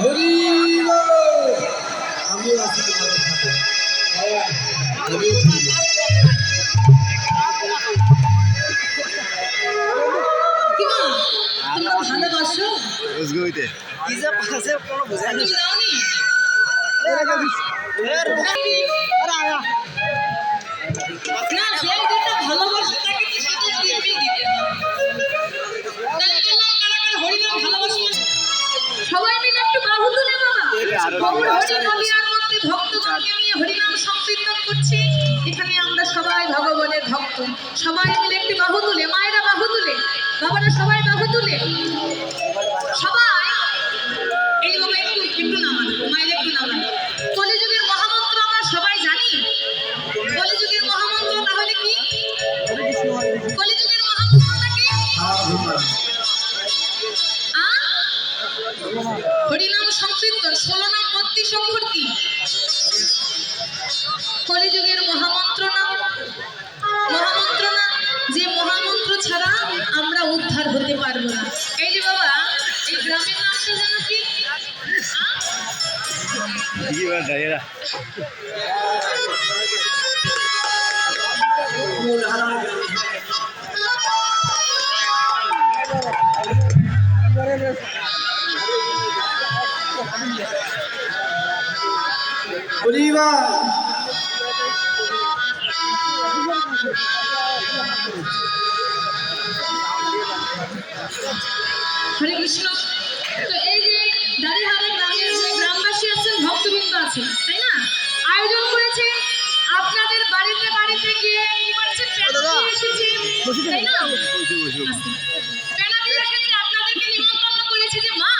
হরি আমি আছি তোমার সাথে আমিও ভালোবাসো? সবাই একটু বাহু তুলে বাবা গৌর হরি কলিয়ার মধ্যে নিয়ে হরিনাম সংকীর্তন করছি এখানে আমরা সবাই ভগবানের ভক্ত সবাই মিলে একটু বাহু তুলে মায়েরা বাহু তুলে বাবারা সবাই বাহু তুলে সবাই এই বাবা একটু একটু নামান মায়ের একটু নামান কলিযুগের মহামন্ত্র আমরা সবাই জানি কলিযুগের মহামন্ত্র তাহলে কি? কলিযুগের মহামন্ত্রটা কি? হরিনাম সংকীর্তন, ষোলো নাম বত্রিশ অক্ষর কলিযুগের মহামন্ত্র নাম। মহামন্ত্র না, যে মহামন্ত্র ছাড়া আমরা উদ্ধার হতে পারব না। এই যে বাবা, এই গ্রামের নামটা যেন কি? আ? কি পরিবার হরে কৃষ্ণ। তো এই যে দাঁড়িহারা গ্রামের যে গ্রামবাসী আছেন ভক্তবৃন্দ আছেন তাই না? আয়োজন করেছে আপনাদের বাড়িতে বাড়িতে গিয়ে কি করছে এসেছে তাই না? এসেছে আপনাদেরকে নিমন্ত্রণ করেছে যে মা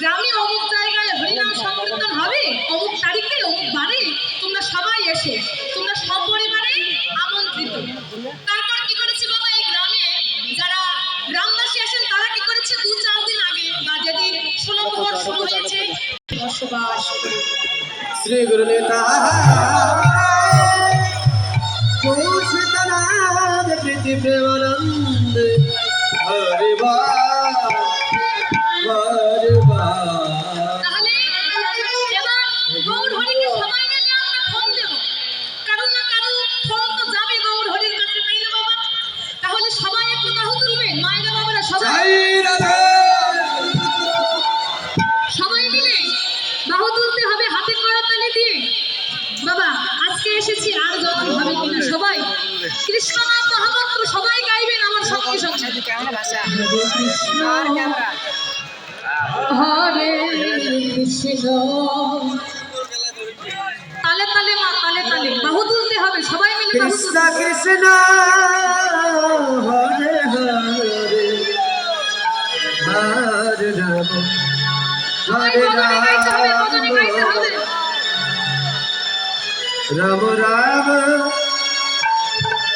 গ্রামে অমুক জায়গায় হরিনাম সংকীর্তন হবে, অমুক তারিখে, অমুক বারে তোমরা সবাই এসে, তোমরা সপরিবারে আমন্ত্রিত। তারপর কি করেছে বাবা এই গ্রামে? যারা গ্রামবাসী আসেন তারা কি করেছে? দু চার দিন আগে বা যেদিন ষোলো প্রহর শুরু হয়েছে, বসবাস শ্রী। গুরু নেতা কৌশিকনাথ প্রীতি প্রেমানন্দ কৃষ্ণ নাম মহামন্ত্র সবাই গাইবেন আমার সঙ্গে। সঙ্গে কেমন ভাষা? আর ক্যামেরা হরে কৃষ্ণ। তালে তালে মা তালে তালে। বাহু তুলতে হবে সবাই মিলে কৃষ্ণ কৃষ্ণ হরে হরে। হরে রাম। হরে হবে। রাম রাম।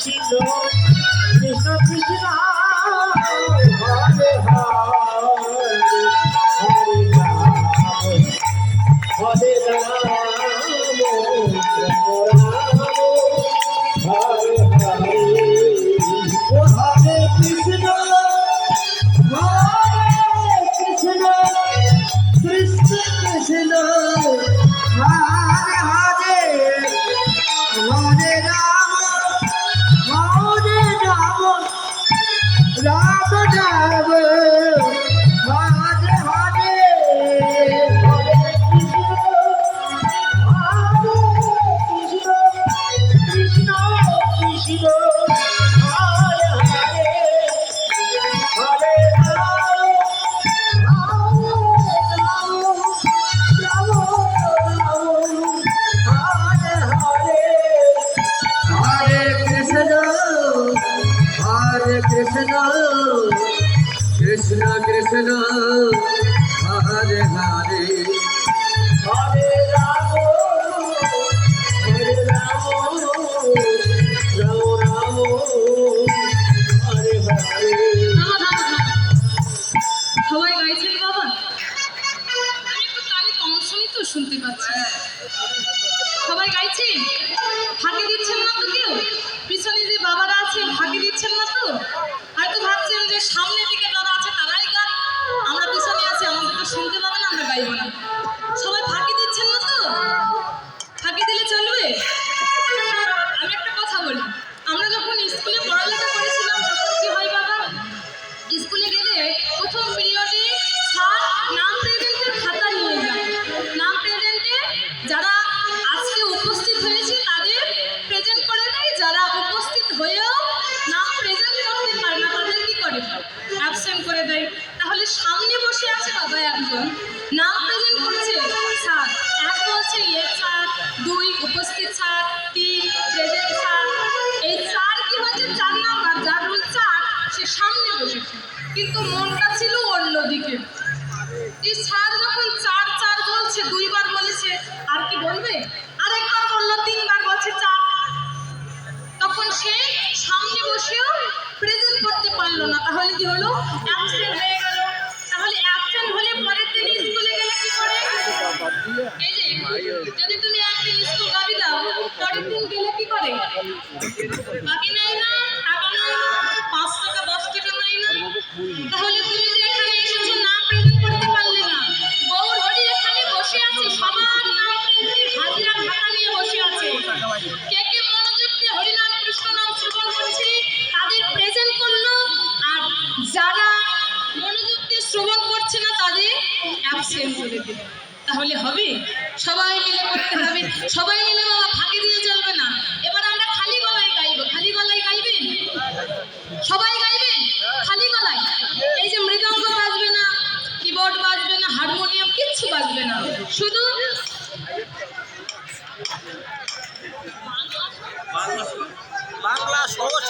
হরে তিন চার এই চার কি চার চার সে সামনে বসেছে। কিন্তু মনটা ছিল এই যখন চার চার বলছে দুইবার বলেছে, আর কি বলবে? আরেকবার বলল, তিনবার বলছে চার। তখন সে সামনে বসেও বাকি নাই না টাকা নাই পাঁচ টাকা দশ টাকা নাই না তাহলে তুমি যে এখানে এসেছ নাম প্রেজেন্ট করতে পারলে না গৌর হরি এখানে বসে আছে সবার নাম প্রেজেন্টের হাজিরা খাতা নিয়ে বসে আছে কে কে মনোযোগ দিয়ে হরিনাম কৃষ্ণ নাম শ্রবণ করছে তাদের প্রেজেন্ট করল আর যারা মনোযোগ দিয়ে শ্রবণ করছে না তাদের অ্যাবসেন্ট করে দিল। তাহলে হবে? সবাই মিলে করতে হবে সবাই মিলে বাবা ফাঁকি দিয়ে চলবে না এবার আমরা খালি গলায় গাইবো খালি গলায় গাইবেন সবাই গাইবেন খালি গলায় এই যে মৃদঙ্গ বাজবে না কিবোর্ড বাজবে না হারমোনিয়াম কিচ্ছু বাজবে না শুধু বাংলা সহজ সহজ সহজ ধরেন সহজ সহজ ধরেন এবার আমরা একটু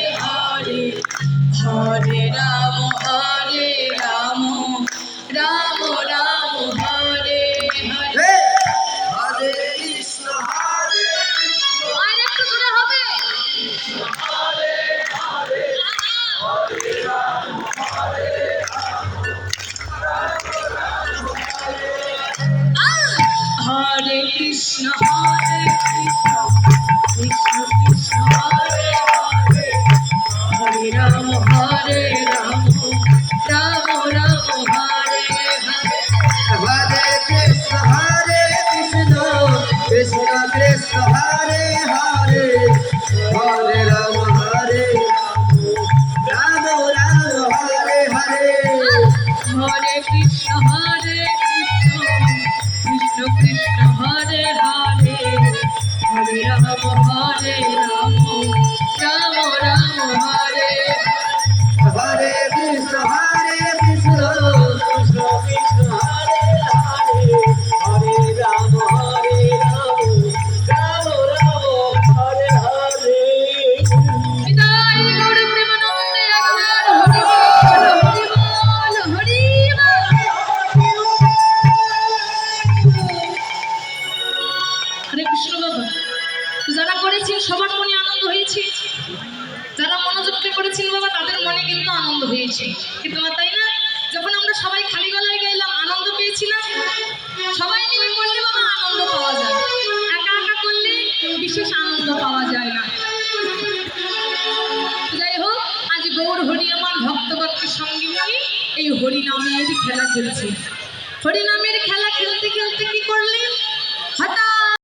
হরে রাম হরে রাম। রাম রাম হরে হরে। হরে কৃষ্ণ হরে আর একটু জোরে হবে। আহ! হরে কৃষ্ণ হরে কৃষ্ণ কৃষ্ণ কৃষ্ণ। রাম রাম রাম হরে বিশেষ আনন্দ পাওয়া যায় না। যাই হোক, আজ গৌর হরি আমার ভক্তগণকে সঙ্গে নিয়ে এই হরিনামের খেলা খেলছি। হরিনামের খেলা খেলতে খেলতে কি করলেন?